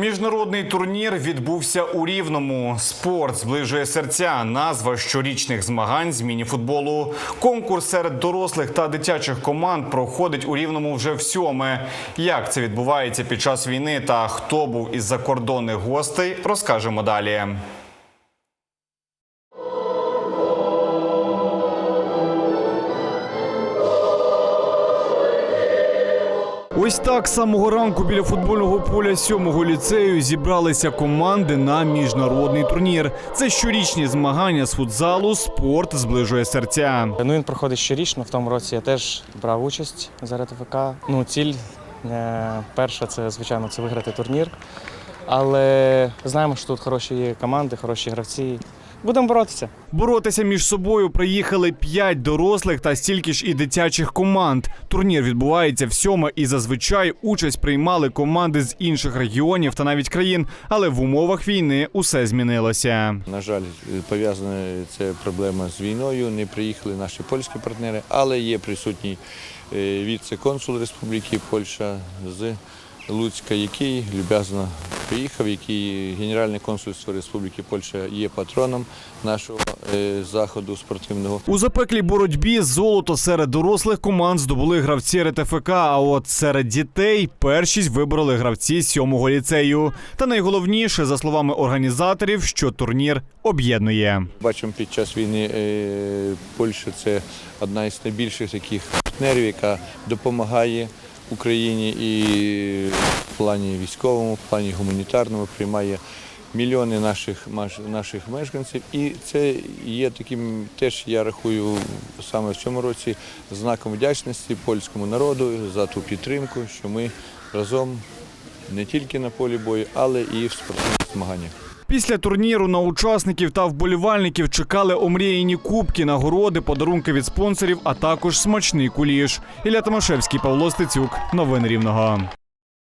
Міжнародний турнір відбувся у Рівному. Спорт зближує серця. Назва щорічних змагань з мініфутболу. Конкурс серед дорослих та дитячих команд проходить у Рівному вже в сьоме. Як це відбувається під час війни та хто був із закордонних гостей, розкажемо далі. Ось так з самого ранку біля футбольного поля сьомого ліцею зібралися команди на міжнародний турнір. Це щорічні змагання з футзалу. Спорт зближує серця. Ну, він проходить щорічно. В тому році я теж брав участь за РТФК. Ну, ціль е, перша це, звичайно, це виграти турнір. Але знаємо, що тут хороші є команди, хороші гравці. Будемо боротися. Боротися між собою приїхали п'ять дорослих та стільки ж і дитячих команд. Турнір відбувається в сьоме і зазвичай участь приймали команди з інших регіонів та навіть країн. Але в умовах війни усе змінилося. На жаль, пов'язана це проблема з війною. Не приїхали наші польські партнери, але є присутній е, віце-консул Республіки Польща з Луцька, який люб'язно приїхав, який Генеральне консульство Республіки Польща є патроном нашого е, заходу спортивного. У запеклій боротьбі золото серед дорослих команд здобули гравці РТФК. А от серед дітей першість вибороли гравці сьомого ліцею. Та найголовніше, за словами організаторів, що турнір об'єднує. Бачимо, під час війни е, Польща це одна із найбільших таких партнерів, яка допомагає Україні і в плані військовому, в плані гуманітарному приймає мільйони наших, наших мешканців. І це є таким, теж я рахую саме в цьому році знаком вдячності польському народу за ту підтримку, що ми разом не тільки на полі бою, але і в спортивних змаганнях. Після турніру на учасників та вболівальників чекали омріяні кубки, нагороди, подарунки від спонсорів, а також смачний куліш. Ілля Томашевський, Павло Стецюк. Новини Рівного.